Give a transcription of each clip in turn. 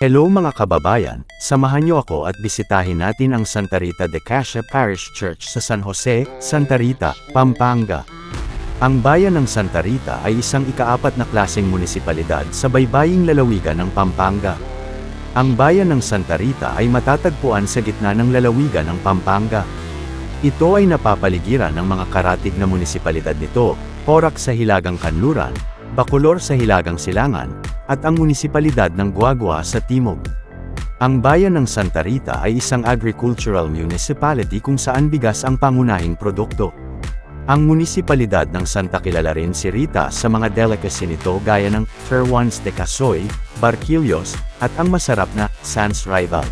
Hello mga kababayan, samahan niyo ako at bisitahin natin ang Santa Rita de Cassia Parish Church sa San Jose, Santa Rita, Pampanga. Ang bayan ng Santa Rita ay isang ikaapat na klaseng munisipalidad sa baybaying lalawigan ng Pampanga. Ang bayan ng Santa Rita ay matatagpuan sa gitna ng lalawigan ng Pampanga. Ito ay napapaligiran ng mga karatig na munisipalidad nito, Porac sa Hilagang Kanluran, Bacolor sa Hilagang Silangan, at ang munisipalidad ng Guagua sa Timog. Ang bayan ng Santa Rita ay isang agricultural municipality kung saan bigas ang pangunahing produkto. Ang munisipalidad ng Santa kilala rin si Rita sa mga delicacy nito gaya ng Fair Ones de Casoy, Barquillos, at ang masarap na Sans Rival.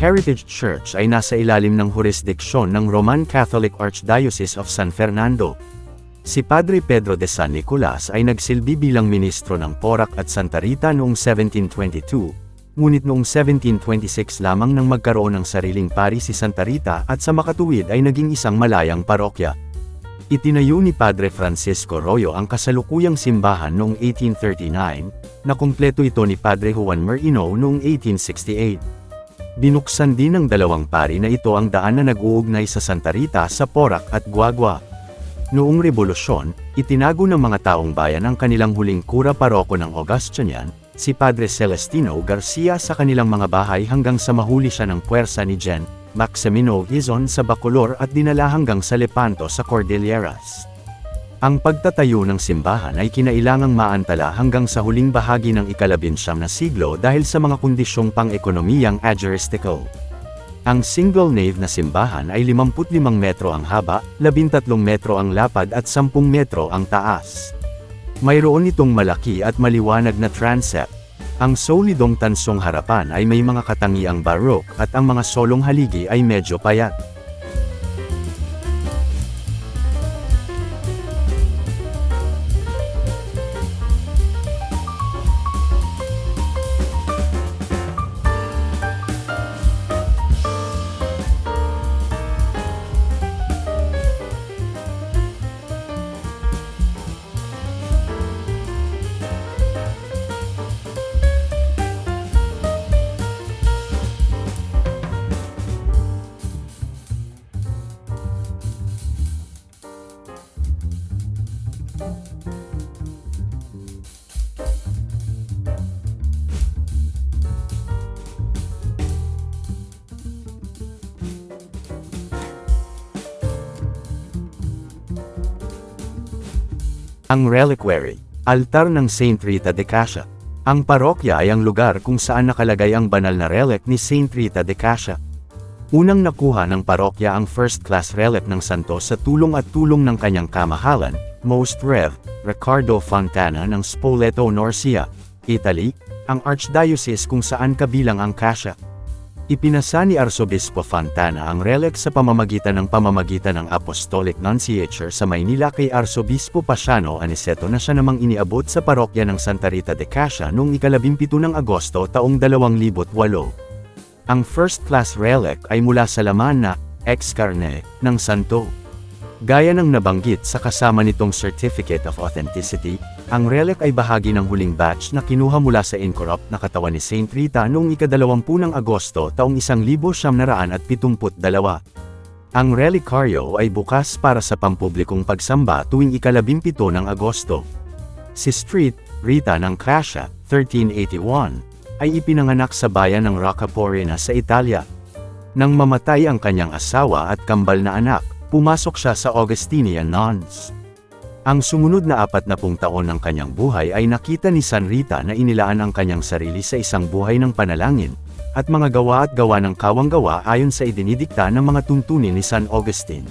Heritage Church ay nasa ilalim ng jurisdiksyon ng Roman Catholic Archdiocese of San Fernando. Si Padre Pedro de San Nicolas ay nagsilbi bilang ministro ng Porac at Santa Rita noong 1722, ngunit noong 1726 lamang nang magkaroon ng sariling pari si Santa Rita at sa makatuwid ay naging isang malayang parokya. Itinayo ni Padre Francisco Royo ang kasalukuyang simbahan noong 1839, na kumpleto ito ni Padre Juan Merino noong 1868. Binuksan din ng dalawang pari na ito ang daan na nag-uugnay sa Santa Rita sa Porac at Guagua. Noong rebolusyon, itinago ng mga taong bayan ang kanilang huling kura paroko ng Augustinian, si Padre Celestino Garcia sa kanilang mga bahay hanggang sa mahuli siya ng puwersa ni Gen. Maximino Izon sa Bacolor at dinala hanggang sa Lepanto sa Cordilleras. Ang pagtatayo ng simbahan ay kinailangang maantala hanggang sa huling bahagi ng ikalabinsyam na siglo dahil sa mga kondisyong pang-ekonomiyang ageristical. Ang single nave na simbahan ay 55 metro ang haba, 13 metro ang lapad at 10 metro ang taas. Mayroon itong malaki at maliwanag na transept. Ang solidong tansong harapan ay may mga katangiang baroque at ang mga solong haligi ay medyo payat. Ang reliquary, altar ng Saint Rita de Cassia. Ang parokya ay ang lugar kung saan nakalagay ang banal na relic ni Saint Rita de Cassia. Unang nakuha ng parokya ang first-class relic ng santo sa tulong at tulong ng kanyang kamahalan, Most Rev. Ricardo Fontana ng Spoleto Norcia, Italy, ang archdiocese kung saan kabilang ang Cassia. Ipinasa ni Arsobispo Fontana ang relic sa pamamagitan ng pamamagitan ng Apostolic Nunciature sa Maynila kay Arsobispo Pasiano Aniceto na siya namang iniabot sa parokya ng Santa Rita de Cassia noong ikalabimpito ng Agosto taong 2008. Ang first-class relic ay mula sa laman na ex carne ng santo. Gaya ng nabanggit sa kasama nitong Certificate of Authenticity, ang relic ay bahagi ng huling batch na kinuha mula sa incorrupt na katawan ni Saint Rita noong ikadalawampu ng Agosto taong 1972. Ang relicaryo ay bukas para sa pampublikong pagsamba tuwing ikalabimpito ng Agosto. Si Street, Rita ng Cascia, 1381, ay ipinanganak sa bayan ng Roccaporena sa Italia. Nang mamatay ang kanyang asawa at kambal na anak, pumasok siya sa Augustinian nuns. Ang sumunod na apat na pung taon ng kanyang buhay ay nakita ni San Rita na inilaan ang kanyang sarili sa isang buhay ng panalangin, at mga gawa at gawa ng kawang gawa ayon sa idinidikta ng mga tuntunin ni San Augustine.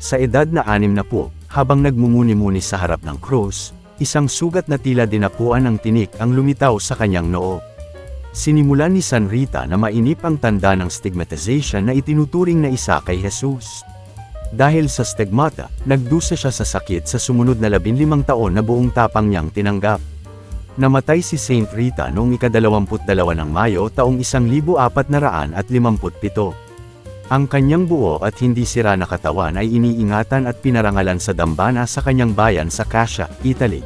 Sa edad na anim na po, habang nagmumuni-muni sa harap ng krus, isang sugat na tila dinapuan ng tinik ang lumitaw sa kanyang noo. Sinimulan ni San Rita na mainip ang tanda ng stigmatization na itinuturing na isa kay Jesus. Dahil sa stigmata, nagdusa siya sa sakit sa sumunod na 15 taon na buong tapang niyang tinanggap. Namatay si Saint Rita noong ikadalawamput-dalawa ng Mayo taong 1457. Ang kanyang buo at hindi sira na katawan ay iniingatan at pinarangalan sa dambana sa kanyang bayan sa Cascia, Italy.